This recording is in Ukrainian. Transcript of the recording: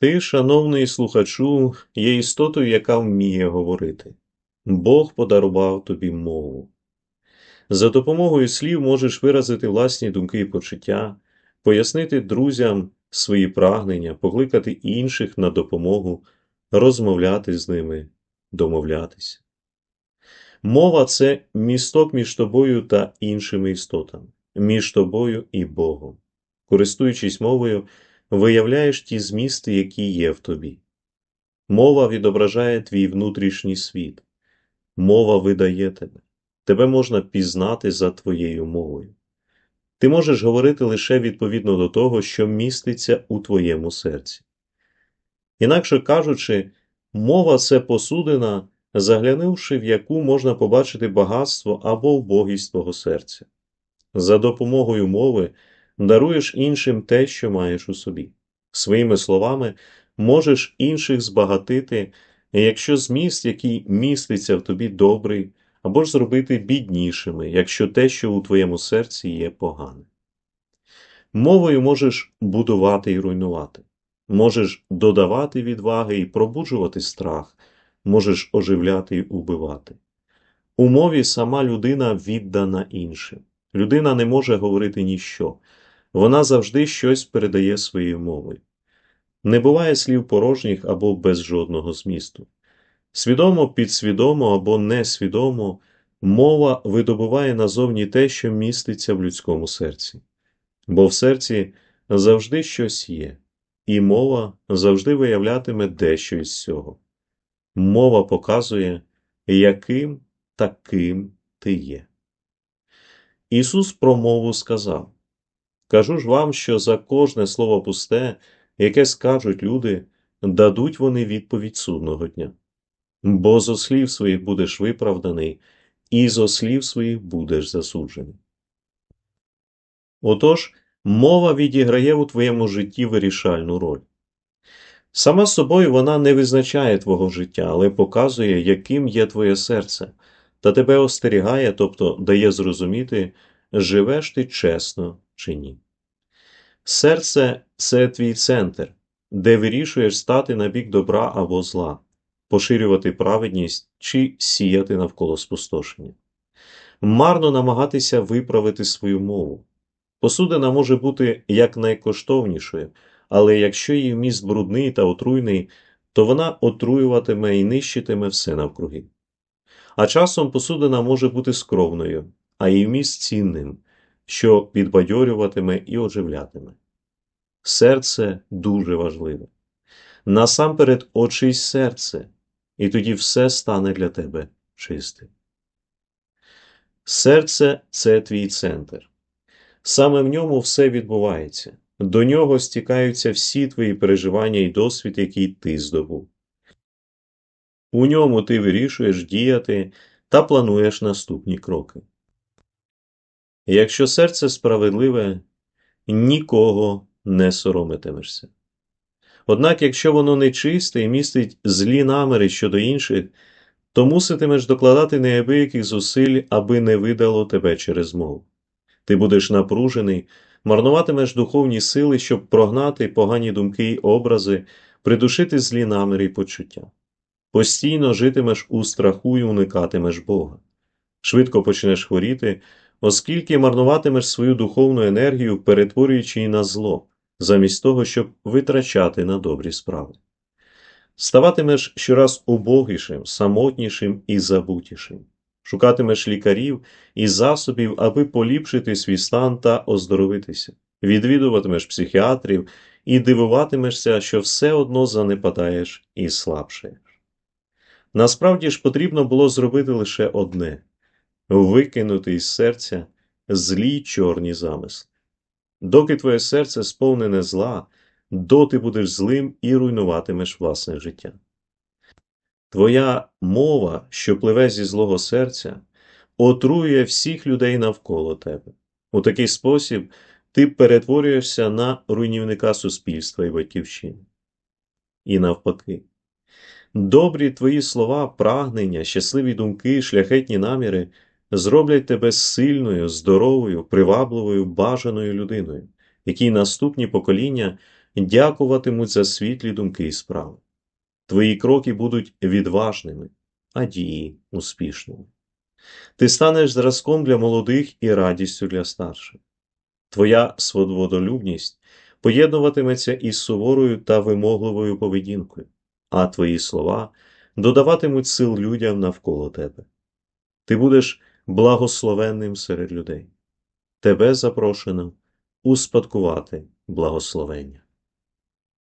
Ти, шановний слухачу, є істотою, яка вміє говорити. Бог подарував тобі мову. За допомогою слів можеш виразити власні думки і почуття, пояснити друзям свої прагнення, покликати інших на допомогу, розмовляти з ними, домовлятися. Мова це місток між тобою та іншими істотами, між тобою і Богом. Користуючись мовою, виявляєш ті змісти, які є в тобі. Мова відображає твій внутрішній світ. Мова видає тебе. Тебе можна пізнати за твоєю мовою. Ти можеш говорити лише відповідно до того, що міститься у твоєму серці. Інакше кажучи, мова це посудина, заглянувши в яку можна побачити багатство або вбогість твого серця. За допомогою мови даруєш іншим те, що маєш у собі. Своїми словами, можеш інших збагатити, якщо зміст, який міститься в тобі добрий, або ж зробити біднішими, якщо те, що у твоєму серці є погане. Мовою можеш будувати і руйнувати, можеш додавати відваги і пробуджувати страх, можеш оживляти і убивати. У мові сама людина віддана іншим. Людина не може говорити ніщо, вона завжди щось передає своєю мовою. Не буває слів порожніх або без жодного змісту. Свідомо, підсвідомо або несвідомо мова видобуває назовні те, що міститься в людському серці. Бо в серці завжди щось є, і мова завжди виявлятиме дещо із цього. Мова показує, яким таким ти є. Ісус про мову сказав Кажу ж вам, що за кожне слово пусте, яке скажуть люди, дадуть вони відповідь судного дня. Бо зо слів своїх будеш виправданий, і зо слів своїх будеш засуджений. Отож, мова відіграє у твоєму житті вирішальну роль. Сама собою вона не визначає твого життя, але показує, яким є твоє серце, та тебе остерігає, тобто дає зрозуміти, живеш ти чесно чи ні. Серце це твій центр, де вирішуєш стати на бік добра або зла, поширювати праведність чи сіяти навколо спустошення. Марно намагатися виправити свою мову. Посудина може бути як найкоштовнішою, але якщо її вміст брудний та отруйний, то вона отруюватиме і нищитиме все навкруги. А часом посудина може бути скромною, а її вміст цінним, що підбадьорюватиме і оживлятиме. Серце дуже важливе. Насамперед очись серце, і тоді все стане для тебе чистим. Серце це твій центр. Саме в ньому все відбувається, до нього стікаються всі твої переживання і досвід, який ти здобув. У ньому ти вирішуєш діяти та плануєш наступні кроки. Якщо серце справедливе, нікого не соромитимешся. Однак, якщо воно нечисте і містить злі наміри щодо інших, то муситимеш докладати неабияких зусиль, аби не видало тебе через мову. Ти будеш напружений, марнуватимеш духовні сили, щоб прогнати погані думки й образи, придушити злі наміри й почуття. Постійно житимеш у страху і уникатимеш Бога. Швидко почнеш хворіти, оскільки марнуватимеш свою духовну енергію, перетворюючи її на зло, замість того, щоб витрачати на добрі справи. Ставатимеш щораз убогішим, самотнішим і забутішим. Шукатимеш лікарів і засобів, аби поліпшити свій стан та оздоровитися, відвідуватимеш психіатрів і дивуватимешся, що все одно занепадаєш і слабшаєш. Насправді ж потрібно було зробити лише одне викинути із серця злі чорні замисли. Доки твоє серце сповнене зла, доти будеш злим і руйнуватимеш власне життя. Твоя мова, що пливе зі злого серця, отруює всіх людей навколо тебе. У такий спосіб ти перетворюєшся на руйнівника суспільства і батьківщини. І навпаки, добрі твої слова, прагнення, щасливі думки, шляхетні наміри зроблять тебе сильною, здоровою, привабливою, бажаною людиною, якій наступні покоління дякуватимуть за світлі думки і справи. Твої кроки будуть відважними, а дії успішними. Ти станеш зразком для молодих і радістю для старших. Твоя свободолюбність поєднуватиметься із суворою та вимогливою поведінкою, а твої слова додаватимуть сил людям навколо тебе. Ти будеш благословенним серед людей. Тебе запрошено успадкувати благословення.